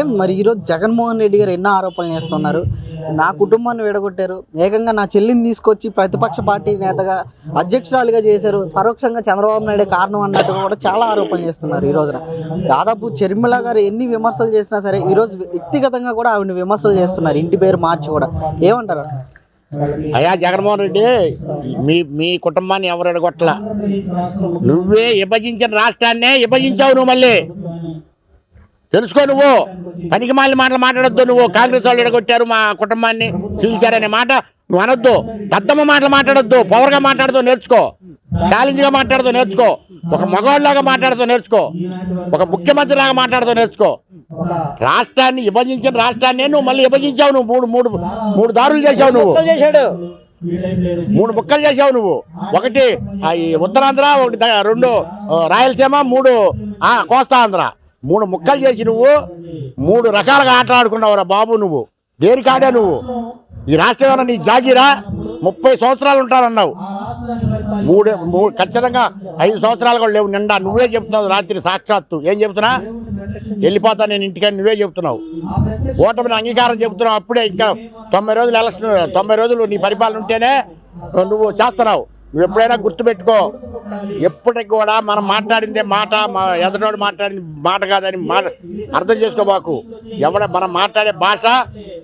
ఏం? మరి ఈరోజు జగన్మోహన్ రెడ్డి గారు ఎన్నో ఆరోపణలు చేస్తున్నారు. నా కుటుంబాన్ని విడగొట్టారు. ఏకంగా నా చెల్లిని తీసుకొచ్చి ప్రతిపక్ష పార్టీ నేతగా అధ్యక్షురాలుగా చేశారు. పరోక్షంగా చంద్రబాబు నాయుడు కారణం అన్నట్టుగా కూడా చాలా ఆరోపణలు చేస్తున్నారు ఈ రోజున. దాదాపు చర్మిల గారు ఎన్ని విమర్శలు చేసినా సరే ఈరోజు వ్యక్తిగతంగా కూడా ఆవిడ విమర్శలు చేస్తున్నారు. ఇంటి పేరు మార్చి కూడా. ఏమంటారు? అయ్యా జగన్మోహన్ రెడ్డి మీ మీ కుటుంబాన్ని ఎవరు ఎడగొట్టలా నువ్వే విభజించిన రాష్ట్రాన్నే విభజించావు నువ్వు మళ్ళీ. తెలుసుకో నువ్వు. పనికి మాలిన మాటలు మాట్లాడొద్దు. నువ్వు కాంగ్రెస్ వాళ్ళు ఎడగొట్టారు మా కుటుంబాన్ని చీల్చారనే మాట నువ్వు అనొద్దు. దత్తమ్మ మాటలు మాట్లాడొద్దు. పవర్గా మాట్లాడుతూ నేర్చుకో. ఛాలెంజ్గా మాట్లాడుతూ నేర్చుకో. ఒక మగవాళ్ళలాగా మాట్లాడుతూ నేర్చుకో. ఒక ముఖ్యమంత్రి లాగా మాట్లాడుతూ నేర్చుకో. రాష్ట్రాన్ని విభజించిన రాష్ట్రాన్ని నువ్వు మళ్ళీ విభజించావు నువ్వు. మూడు మూడు మూడు దారులు చేసావు నువ్వు. మూడు ముక్కలు చేసావు నువ్వు. ఒకటి ఉత్తరాంధ్ర ఒకటి రెండు రాయలసీమ మూడు ఆ, కోస్తా ఆంధ్ర మూడు ముక్కలు చేసి నువ్వు మూడు రకాలుగా ఆట ఆడుకున్నావురా బాబు నువ్వు. దేనికి ఆడా నువ్వు? ఈ రాష్ట్రం నీ జాగీరా? ముప్పై సంవత్సరాలు ఉంటానన్నావు. మూడు మూడు ఖచ్చితంగా ఐదు సంవత్సరాలు కూడా లేవు నిండా. నువ్వే చెప్తున్నావు రాత్రి సాక్షాత్తు. ఏం చెప్తున్నా? వెళ్ళిపోతా నేను ఇంటికని నువ్వే చెప్తున్నావు. ఓటమిని అంగీకారం చెబుతున్నావు అప్పుడే ఇంకా తొంభై రోజులు ఎలక్షన్ తొంభై రోజులు నీ పరిపాలన ఉంటేనే నువ్వు చేస్తున్నావు. నువ్వు ఎప్పుడైనా గుర్తుపెట్టుకో. ఎప్పటికి కూడా మనం మాట్లాడిందే మాట మా మాట్లాడింది మాట కాదని మాట అర్థం చేసుకోబాకు ఎవడ మనం మాట్లాడే భాష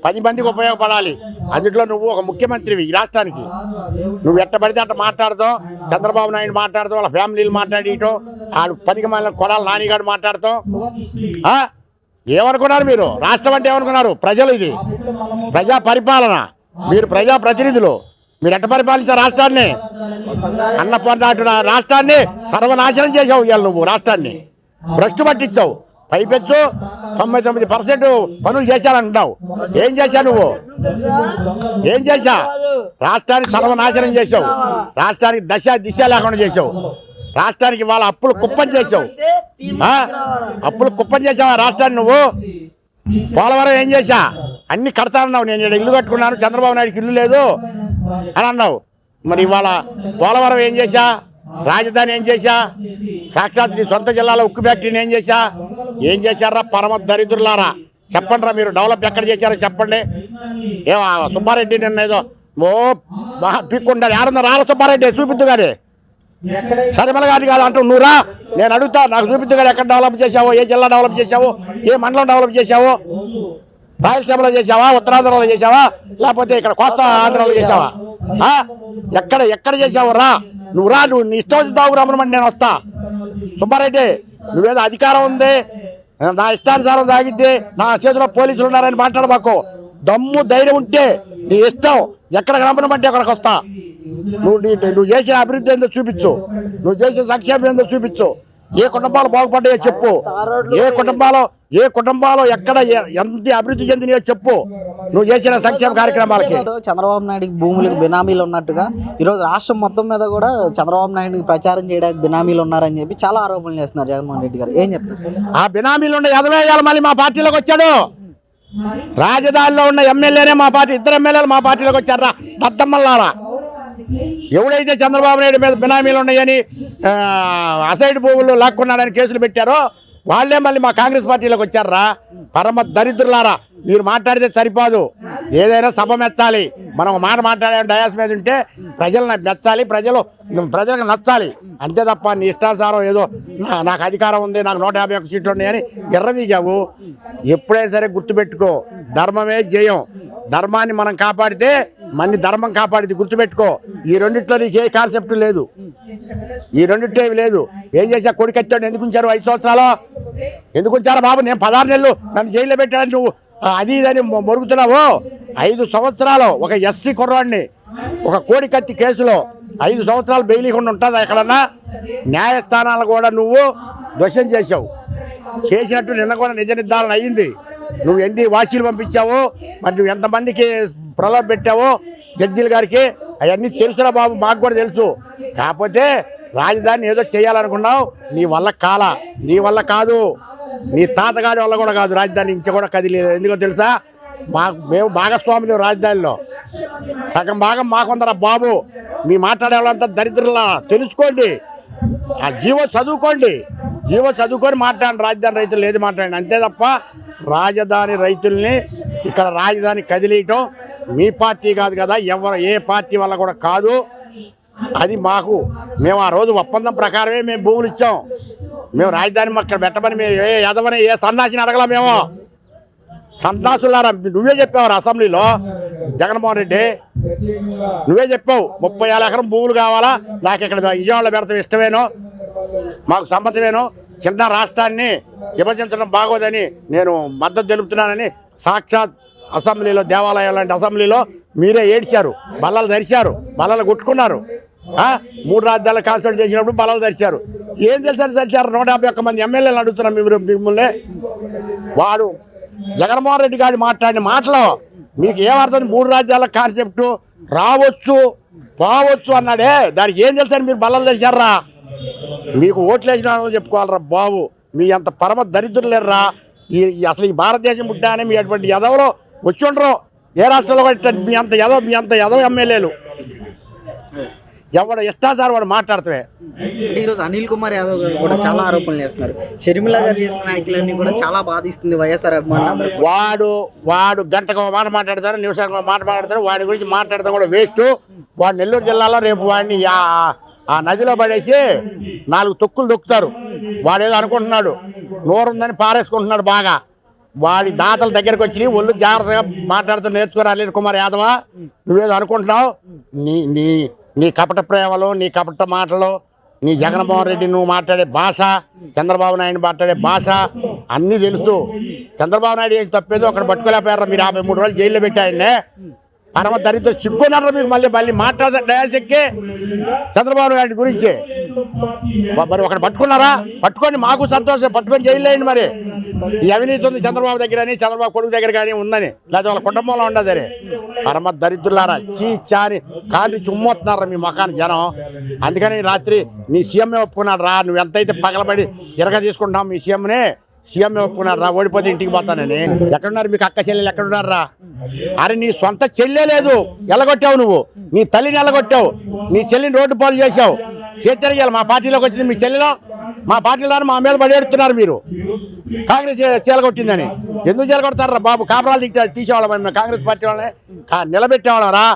పది మందికి ఉపయోగపడాలి. అందులో నువ్వు ఒక ముఖ్యమంత్రివి ఈ రాష్ట్రానికి. నువ్వు ఎట్ట పడితే అట్ట మాట్లాడతావు. చంద్రబాబు నాయుడు మాట్లాడతావు వాళ్ళ ఫ్యామిలీలు మాట్లాడేయటం ఆడు పనికి మళ్ళీ కొడాలి నానిగాడు మాట్లాడతాం ఏమనుకున్నారు మీరు? రాష్ట్రం అంటే ఏమనుకున్నారు? ప్రజలు ఇది. ప్రజా పరిపాలన. మీరు ప్రజా ప్రతినిధులు మీరు ఎట్ట పరిపాలించారు రాష్ట్రాన్ని? అన్నపూర్ణ రాష్ట్రాన్ని సర్వనాశనం చేసావు ఇవాళ నువ్వు రాష్ట్రాన్ని. భ్రష్టు పట్టించావు. పైపెచ్చు తొంభై తొమ్మిది పర్సెంట్ పనులు చేశానంటున్నావు. ఏం చేశావు నువ్వు? ఏం చేశా? రాష్ట్రానికి సర్వనాశనం చేసావు రాష్ట్రానికి దశ దిశ లేకుండా చేసావు రాష్ట్రానికి వాళ్ళ అప్పులు కుప్పం చేసావు అప్పులు కుప్పం చేసావా రాష్ట్రాన్ని నువ్వు? పోలవరం ఏం చేశా? అన్ని కడతానన్నావు. నేను ఇల్లు కట్టుకున్నాను. చంద్రబాబు నాయుడుకి ఇల్లు లేదు. అని అన్నావు. మరి ఇవాళ పోలవరం ఏం చేశా? రాజధాని ఏం చేశా? సాక్షాత్ నీ సొంత జిల్లాలో ఉక్కు ఫ్యాక్టరీని ఏం చేశా? ఏం చేశారా పరమ దరిద్రులారా? చెప్పండి రా మీరు డెవలప్ ఎక్కడ చేశారో చెప్పండి. ఏ సుబ్బారెడ్డి నిన్న ఏదో ఓ పిక్కుండాలి యారన్న రాల సుబ్బారెడ్డి చూపిద్దు కానీ సరిమల గారి కాదు అంటూ నువ్వురా నేను అడుగుతా నాకు చూపిద్దు కానీ ఎక్కడ డెవలప్ చేసావో ఏ జిల్లా డెవలప్ చేసావో ఏ మండలం డెవలప్ చేసావో రాయలసీమలో చేసావా ఉత్తరాంధ్రలో చేసావా లేకపోతే ఇక్కడ కోస్తా ఆంధ్రలో చేసావా ఎక్కడ ఎక్కడ చేసావు రా. నువ్వు రా నువ్వు నీ ఇష్టం వచ్చి తాగు రమ్మని నేను వస్తా. సుబ్బారెడ్డి నువ్వేదో అధికారం ఉంది. నా ఇష్టానుసారం తాగిద్ది నా చేతిలో పోలీసులు ఉన్నారని మాట్లాడబాకు. దమ్ము ధైర్యం ఉంటే నీ ఇష్టం ఎక్కడ రమ్మనమంటే అక్కడికి వస్తా. నువ్వు నీ నువ్వు చేసిన అభివృద్ధి ఏందో చూపించు. నువ్వు చేసిన సంక్షేమం ఏందో చూపించు. ఏ కుటుంబాలు బాగుపడ్డాయో చెప్పు. ఏ కుటుంబాలు ఏ కుటుంబాలు ఎక్కడ ఎంత అభివృద్ధి చెందినాయో చెప్పు. నువ్వు చేసిన సంక్షేమ కార్యక్రమాలకి. చంద్రబాబు నాయుడుకి భూములకు బినామీలు ఉన్నట్టుగా ఈరోజు రాష్ట్రం మొత్తం మీద కూడా చంద్రబాబు నాయుడుకి ప్రచారం చేయడానికి బినామీలు ఉన్నారని చెప్పి చాలా ఆరోపణలు చేస్తున్నారు జగన్మోహన్ రెడ్డి గారు. ఏం చెప్తారు? ఆ బినామీలు ఉన్న ఎదవేయాలి మళ్ళీ మా పార్టీలోకి వచ్చాడు. రాజధానిలో ఉన్న ఎమ్మెల్యేనే మా పార్టీ ఇద్దరు ఎమ్మెల్యేలు మా పార్టీలోకి వచ్చారా? దద్దమ్మల్లారా? ఎవడైతే చంద్రబాబు నాయుడు మీద బినామీలు ఉన్నాయని అసైడ్ భూములు లాక్కున్నాడని కేసులు పెట్టారో వాళ్ళే మళ్ళీ మా కాంగ్రెస్ పార్టీలోకి వచ్చారా? పరమ దరిద్రులారా మీరు మాట్లాడితే సరిపోదు. ఏదైనా సభ మెచ్చాలి. మనం మాట మాట్లాడే డయాస్ మీద ఉంటే ప్రజలను మెచ్చాలి ప్రజలు ప్రజలకు నచ్చాలి. అంతే తప్ప నీ ఇష్టానుసారం ఏదో నాకు అధికారం ఉంది నాకు నూట యాభై ఒక్క సీట్లు ఉన్నాయని ఎర్రదీగావు. ఎప్పుడైనా సరే గుర్తుపెట్టుకో ధర్మమే జయం. ధర్మాన్ని మనం కాపాడితే మన ధర్మం కాపాడితే గుర్తుపెట్టుకో. ఈ రెండిట్లో నీకు ఏ కాన్సెప్ట్ లేదు. ఈ రెండిట్లో ఏమి లేదు. ఏం చేసా కొడుకు ఎందుకు ఉంచారు? ఐదు సంవత్సరాలు? ఎందుకు వచ్చారా బాబు? నేను పదహారు నెలలు నన్ను జైల్లో పెట్టాడని నువ్వు అది ఇదని మొరుగుతున్నావు? ఐదు సంవత్సరాలు ఒక ఎస్సీ కుర్రాడిని ఒక కోడి కత్తి కేసులో ఐదు సంవత్సరాలు బెయిలీకుండా ఉంటుందా ఎక్కడన్నా? న్యాయస్థానాలు కూడా నువ్వు దోషం చేసావు చేసినట్టు నిన్న కూడా నిజ నిర్ధారణ అయ్యింది నువ్వు ఎన్ని వాసీలు పంపించావో? మరి నువ్వు ఎంతమందికి ప్రలోభ పెట్టావో? జడ్జీల గారికి అవన్నీ తెలుసురా బాబు మాకు కూడా తెలుసు. కాకపోతే రాజధాని ఏదో చేయాలనుకున్నావు నీ వల్ల కాల నీ వల్ల కాదు. నీ తాతగాడి వల్ల కూడా కాదు రాజధాని ఇంచ కూడా కదిలేదు. ఎందుకో తెలుసా? మా మేము భాగస్వాములు రాజధానిలో. సగం భాగం మాకుందరా బాబు. మీ మాట్లాడే వాళ్ళంతా దరిద్రులా తెలుసుకోండి. ఆ జీవో చదువుకోండి. జీవో చదువుకొని మాట్లాడండి. రాజధాని రైతులు ఏది మాట్లాడండి? అంతే తప్ప రాజధాని రైతుల్ని ఇక్కడ రాజధాని కదిలియటం మీ పార్టీ కాదు కదా. ఎవరు ఏ పార్టీ వల్ల కూడా కాదు. అది మాకు మేము ఆ రోజు ఒప్పందం ప్రకారమే మేము భూములు ఇచ్చాం. మేము రాజధాని అక్కడ పెట్టమని మేము ఏ ఎదవని ఏ సన్నాసిని అడగల మేము. సన్నాసులారా నువ్వే చెప్పావు అసెంబ్లీలో జగన్మోహన్ రెడ్డి. నువ్వే చెప్పావు ముప్పై ఏళ్ళ ఎకరం భూములు కావాలా? నాకు ఇక్కడ విజయవాడలో పెడతాం ఇష్టమేనో. మాకు సమ్మతమేనో చిన్న రాష్ట్రాన్ని విభజించడం బాగోదని నేను మద్దతు తెలుపుతున్నానని సాక్షాత్ అసెంబ్లీలో దేవాలయం లాంటి అసెంబ్లీలో మీరే ఏడ్చారు. బల్లలు ధరిచారు బల్లలు కొట్టుకున్నారు. మూడు రాజ్యాల కాన్స్టిట్యూట్ చేసినప్పుడు బలాలు తెరిచారు ఏం తెలిసారు? తెరిచారు నూట యాభై ఒక్క మంది ఎమ్మెల్యేలు అడుగుతున్నాం మీరు మిమ్మల్ని. వాడు జగన్మోహన్ రెడ్డి గారు మాట్లాడిన మాటలో మీకు ఏమర్థం మూడు రాజ్యాల కాన్సెప్ట్ రావచ్చు పోవచ్చు అన్నాడే. దానికి ఏం తెలుసని మీరు బల్లలు తెచ్చారా మీకు ఓట్లు వేసిన చెప్పుకోవాలరా బాబు. మీ అంత పరమ దరిద్రులు లేరురా. ఈ అసలు ఈ భారతదేశం పుట్టానే మీ అటువంటి ఎదవలో వచ్చి ఉండరు. ఏ రాష్ట్రంలో మీ అంత ఎదవ మీ అంత ఎదవ ఎమ్మెల్యేలు. ఎవడు ఇష్టాచారం వాడు మాట్లాడుతావే ఈరోజు అనిల్ కుమార్ యాదవ్ గారు కూడా చాలా ఆరోపణలు చేస్తున్నారు. షర్మిల గారు చేసిన వ్యాఖ్యలన్నీ కూడా చాలా బాధిస్తుంది వైఎస్ఆర్ అభిమానులందరూ వాడు వాడు గంటకు ఒక మాట మాట్లాడతారు నిమిషానికి ఒక మాట మాట్లాడతారు వాడి గురించి మాట్లాడతాం కూడా వేస్ట్. వాడు నెల్లూరు జిల్లాలో రేపు వాడిని ఆ- నదిలో పడేసి నాలుగు తొక్కులు దొక్కుతారు వాడేదో అనుకుంటున్నాడు నోరుందని పారేసుకుంటున్నాడు బాగా. వాడి దాతల దగ్గరికి వచ్చి ఒళ్ళు జాగ్రత్తగా మాట్లాడుతూ నేర్చుకోరా అనిల్ కుమార్ యాదవ? నువ్వేదో అనుకుంటున్నావు? నీ నీ నీ కపట ప్రేమలో నీ కపట మాటలు నీ జగన్మోహన్ రెడ్డి నువ్వు మాట్లాడే భాష చంద్రబాబు నాయుడు మాట్లాడే భాష అన్నీ తెలుసు. చంద్రబాబు నాయుడు ఏం తప్పేదో అక్కడ పట్టుకోలేకపోయారు మీరు యాభై మూడు రోజులు జైల్లో పెట్టాయన్నే పరమ దరిద్ర సిగ్గున్నారా మీకు మళ్ళీ మళ్ళీ మాట్లాడే డయాస్ చంద్రబాబు నాయుడు గురించి. మరి ఒకటి పట్టుకున్నారా? పట్టుకొని మాకు సంతోషం. పట్టుకొని జైలు మరి. ఈ అవినీతి ఉంది చంద్రబాబు దగ్గర అని చంద్రబాబు కొడుకు దగ్గర కానీ ఉందని. లేదా వాళ్ళ కుటుంబంలో ఉండదు అరే పరమ దరిద్రులారా చీ చాని కాళ్ళు చుమ్మొస్తున్నారా మీ ముఖాన్ని జనం. అందుకని రాత్రి నీ సీఎంఏ ఒప్పుకున్నాడు రా నువ్వు ఎంతైతే పగలబడి ఇరగ తీసుకుంటావు మీ సీఎంనే సీఎం ఒప్పుకున్నాడు రా ఓడిపోతే ఇంటికి పోతానని. ఎక్కడున్నారు మీకు అక్క చెల్లెలు ఎక్కడున్నారు రా? అరే నీ సొంత చెల్లె లేదు. ఎలగొట్టావు నువ్వు. నీ తల్లిని ఎలగొట్టావు. నీ చెల్లిని రోడ్డు పాలు చేసావు చేతరిగాలి మా పార్టీలోకి వచ్చింది మీ చెల్లెలో. మా పార్టీలో మా మీద పడేడుతున్నారు మీరు. కాంగ్రెస్ చీలగొట్టిందని. ఎందుకు చీలగొడతారా బాబు? కాపురాలు తీసే తీసేవాళ్ళం కాంగ్రెస్ పార్టీ వాళ్ళని నిలబెట్టేవాళ్ళరా నిలబెట్టేవాళ్ళం రా.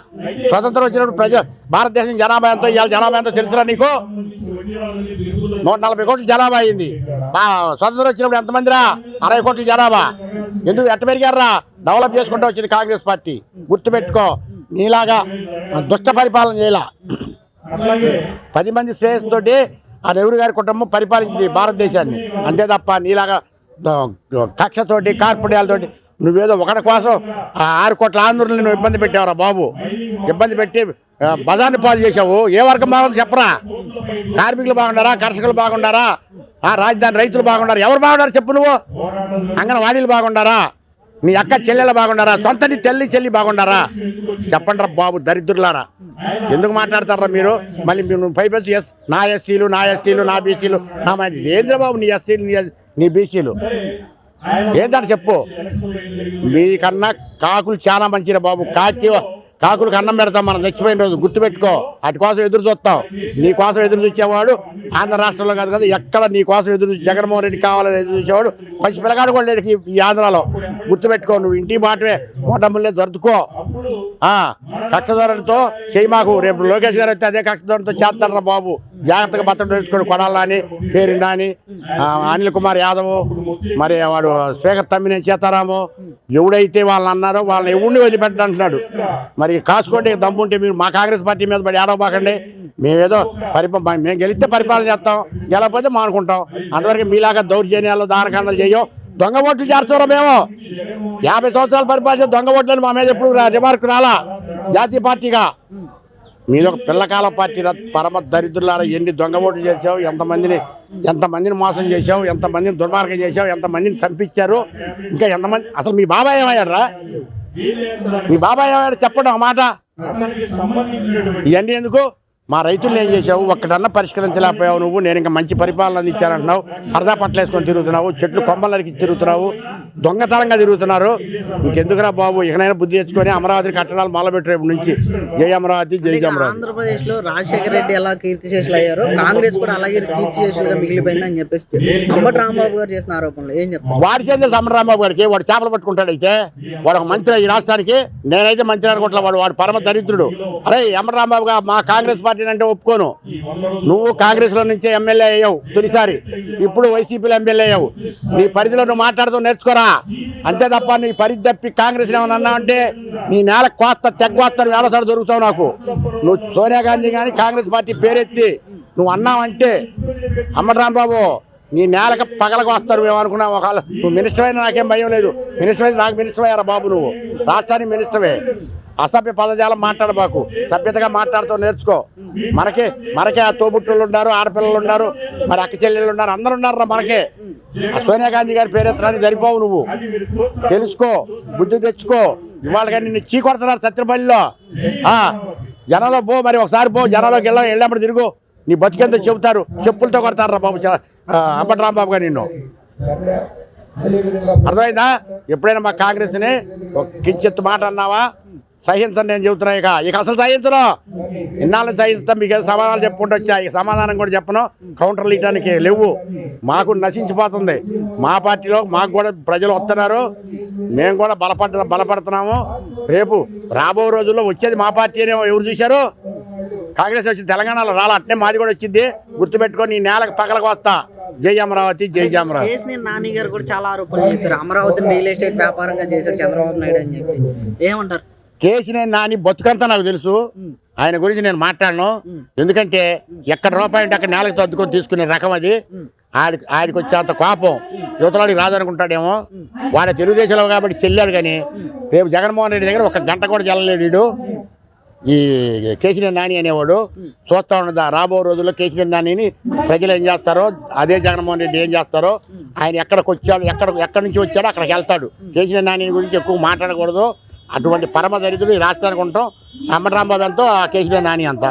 స్వతంత్రం వచ్చినప్పుడు ప్రజ భారతదేశం జనాభా ఎంతో ఇవాళ జనాభా ఎంతో తెలుసురా నీకు? నూట నలభై కోట్ల జనాభా అయింది. బా స్వతంత్రం వచ్చినప్పుడు ఎంతమందిరా? అరవై కోట్ల జనాభా. ఎందుకు ఎట్ట పెరిగారా డెవలప్ చేసుకుంటూ వచ్చింది కాంగ్రెస్ పార్టీ. గుర్తుపెట్టుకో. నీలాగా దుష్ట పరిపాలన చేయాల. పది మంది శ్రేయస్సుతోటి ఆ నెహ్రూ గారి కుటుంబం పరిపాలించింది భారతదేశాన్ని. అంతే తప్ప నీలాగా కక్షతోటి కార్పొరేయాలతోటి నువ్వేదో ఒకటి కోసం ఆ ఆరు కోట్ల ఆంధ్రులను నువ్వు ఇబ్బంది పెట్టావురా బాబు? ఇబ్బంది పెట్టి ఆ, బజార్ని పాలు చేసావు ఏ వర్గం బాగుంది చెప్పరా? కార్మికులు బాగుండారా? కర్షకులు బాగుండారా? ఆ రాజధాని రైతులు బాగుండారు? ఎవరు బాగుండారు చెప్పు నువ్వు? అంగన్వాడీలు బాగుండారా? మీ అక్క చెల్లెలు బాగుండారా? సొంతని తల్లి చెల్లి బాగుండారా? చెప్పండి రా బాబు దరిద్రులారా. ఎందుకు మాట్లాడతారా మీరు? మళ్ళీ మీరు నువ్వు పైపెచ్చు ఎస్ నా ఎస్సీలు నా ఎస్టీలు నా బీసీలు నా మరి ఏంద్ర బాబు నీ ఎస్సీలు నీ నీ బీసీలు? ఏంటంటే చెప్పు? మీకన్నా కాకులు చాలా మంచిరా బాబు. కాకి కాకులకు అన్నం పెడతాం మనం చచ్చిపోయిన రోజు గుర్తుపెట్టుకో. వాటి కోసం ఎదురు చూస్తాం. నీ కోసం ఎదురు చూసేవాడు ఆంధ్ర రాష్ట్రంలో కాదు కదా ఎక్కడ నీ కోసం ఎదురు చూసి జగన్మోహన్ రెడ్డి కావాలని ఎదురు చూసేవాడు పసి పిల్లగాడు కూడా లేడు ఈ- ఆంధ్రాలో. గుర్తుపెట్టుకో నువ్వు ఇంటి మాటమే మూటముల్లే జరుపుకో. ఆ, కక్షధోరణితో చేయి మాకు. రేపు లోకేష్ గారు అయితే అదే కక్షధోరణితో చేస్తారా బాబు? జాగ్రత్తగా బట్టలు తెచ్చుకోండి కొడాలని పేరు నాని. అనిల్ కుమార్ యాదవ్ మరి వాడు స్పీకర్ తమ్మినేని సీతారాము. ఎవడైతే వాళ్ళని అన్నారో వాళ్ళని ఎవడిని వదిలిపెట్టండి అంటున్నాడు. మరి కాసుకోండి దమ్ముంటే మీరు మా కాంగ్రెస్ పార్టీ మీద పడి ఆడవబాకండి మేమేదో పరిపా మేము గెలిస్తే పరిపాలన చేస్తాం గెలకపోతే మానుకుంటాం. అంతవరకు మీలాగా దౌర్జన్యాలు దానకాండలు చేయం దొంగ ఓట్లు చేస్తారో మేము? యాభై సంవత్సరాలు పరిపాలించే దొంగ ఓట్లని మా మీద ఎప్పుడు రా- రిమార్క్ రాలా? జాతీయ పార్టీగా. మీద ఒక పిల్లకాల పార్టీ పరమ దరిద్రులారా ఎన్ని దొంగ ఓట్లు చేసావు ఎంతమందిని ఎంతమందిని మోసం చేసావు ఎంతమందిని దుర్మార్గం చేసావు ఎంతమందిని చంపించారు ఇంకా ఎంతమంది అసలు మీ బాబాయ్ ఏమయ్యాడు మీ బాబాయ్ ఏమయ్యాడు చెప్పడం మాట. ఇవన్నీ ఎందుకు? మా రైతులను ఏం చేసావు ఒక్కటన్నా పరిష్కరించలేకపోయావు నువ్వు. నేను ఇంకా మంచి పరిపాలన అందించానంటున్నావు. అర్ధా పట్లేసుకొని తిరుగుతున్నావు. చెట్లు కొమ్మలరికి తిరుగుతున్నావు. దొంగతనంగా తిరుగుతున్నారు. ఇంకెందుకురా బాబు? ఇకనైనా బుద్ధి తెచ్చుకొని అమరావతి కట్టడాలు మొదలుపెట్టారు రేపు నుంచి. జై అమరావతి జై అమరావతి. ఆంధ్రప్రదేశ్లో రాజశేఖర రెడ్డి ఎలా కీర్తిశేషులు అయ్యారు కాంగ్రెస్ కూడా అలాగే కీర్తిశేషులుగా మిగిలిపోయిందని చెప్పేసి అంబటి రాంబాబు గారు చేసిన ఆరోపణలు. ఏం చెప్తారు? వాడి చెందిన సమరరాంబాబు గారికి వాడు చేపలు పట్టుకుంటాడు అయితే వాడు ఒక మంత్రి ఈ రాష్ట్రానికి నేనైతే మంత్రి అనుకుంటా వాడు వాడు పరమ దరిద్రుడు. అరే ఎమరాంబాబు గా మా కాంగ్రెస్ పార్టీ అంటే ఒప్పుకోను. నువ్వు కాంగ్రెస్లో నుంచే ఎమ్మెల్యే అయ్యావు తొలిసారి. ఇప్పుడు వైసీపీలో ఎమ్మెల్యే అయ్యావు. నీ పరిధిలో నువ్వు మాట్లాడుతూ నేర్చుకోరా. అంతే తప్ప నీ పరిధి తప్పి కాంగ్రెస్ ఏమన్నా అన్నావంటే నీ నేల కోస్త తెగ్గోస్తాను వేలసారి దొరుకుతావు నాకు. నువ్వు సోనియా గాంధీ కానీ కాంగ్రెస్ పార్టీ పేరెత్తి నువ్వు అన్నావంటే అమ్మరాంబాబు నీ నేలకు పగలకు వస్తారు మేము అనుకున్నాం ఒకవేళ. నువ్వు మినిస్టర్ అయినా నాకేం భయం లేదు. మినిస్టర్ అయితే నాకు మినిస్టర్ అయ్యారా బాబు నువ్వు? రాష్ట్రానికి మినిస్టర్వే అసభ్య పదజాలం మాట్లాడబాకు. సభ్యతగా మాట్లాడుతూ నేర్చుకో. మనకే మనకే ఆ తోబుట్టులు ఉన్నారు ఆడపిల్లలు ఉన్నారు మరి అక్క చెల్లెళ్ళు ఉన్నారు అందరు ఉన్నారు మనకే. సోనియా గాంధీ గారి పేరెత్తడానికి సరిపోవు నువ్వు. తెలుసుకో బుద్ధి తెచ్చుకో. ఇవాళ కానీ నిన్ను చీకొడుతున్నారు సత్యపల్లిలో. జనంలో పో మరి ఒకసారి పో జనంలోకి వెళ్ళా వెళ్ళినప్పుడు తిరుగు. నీ బతికేందో చెబుతారు? చెప్పులతో కొడతారు రా బాబు చ- ఆ, అంబటి రాంబాబు గారు నిన్ను. అర్థమైందా? ఎప్పుడైనా మా కాంగ్రెస్ని ఒక కించెత్తు మాట అన్నావా? సహించండి నేను చెబుతున్నా ఇక. ఇక అసలు సహించను. ఇన్నాళ్ళు సహిస్తాం మీకు ఏదో సమాధానాలు చెప్పుకుంటూ వచ్చా. ఇక సమాధానం కూడా చెప్పను. కౌంటర్లు ఇవ్వడానికి లేవు. మాకు నశించిపోతుంది. మా పార్టీలో మాకు కూడా ప్రజలు వస్తున్నారు. మేము కూడా బలపడ బలపడుతున్నాము. రేపు రాబో రోజుల్లో వచ్చేది మా పార్టీ అని ఎవరు చూశారు? కాంగ్రెస్ వచ్చింది తెలంగాణలో రాలా. అట్నే మాది కూడా వచ్చింది. గుర్తుపెట్టుకొని ఈ నేలకు పగలకు వస్తా. జై అమరావతి జై జై అమరావతి. కేసీఆర్ నాని గారు కూడా చాలా ఆరోపణలు చేశారు. అమరావతిని రియల్ ఎస్టేట్ వ్యాపారంగా చేశారు చంద్రబాబు నాయుడు అని చెప్పి. ఏమంటారు? కేసీనే నాని బతుకంతా నాకు తెలుసు. ఆయన గురించి నేను మాట్లాడను. ఎందుకంటే ఎక్కడ రూపాయి ఉంటే అక్కడ నేలకు తద్దుకొని తీసుకునే రకం అది. ఆడికి ఆడికి వచ్చేంత కోపం. యువతలాడికి రాదనుకుంటాడేమో వాడు తెలుగుదేశంలో కాబట్టి చెల్లాడు కానీ రేపు జగన్మోహన్ రెడ్డి దగ్గర ఒక గంట కూడా చెల్లలేడు వీడు. ఈ కేసీనే నాని అనేవాడు. చూస్తా ఉన్నదా రాబో రోజుల్లో కేసీనే నానిని ప్రజలు ఏం చేస్తారో అదే జగన్మోహన్ రెడ్డి ఏం చేస్తారో ఆయన ఎక్కడికి వచ్చాడు ఎక్కడ ఎక్కడి నుంచి వచ్చాడో అక్కడికి వెళ్తాడు. కేసీనే నాని గురించి ఎక్కువ మాట్లాడకూడదు. అటువంటి పరమ దరిద్రుడు ఈ రాష్ట్రానికి ఉంటాం. అమ్మరాంబాబు ఎంతో ఆ నాని అంత.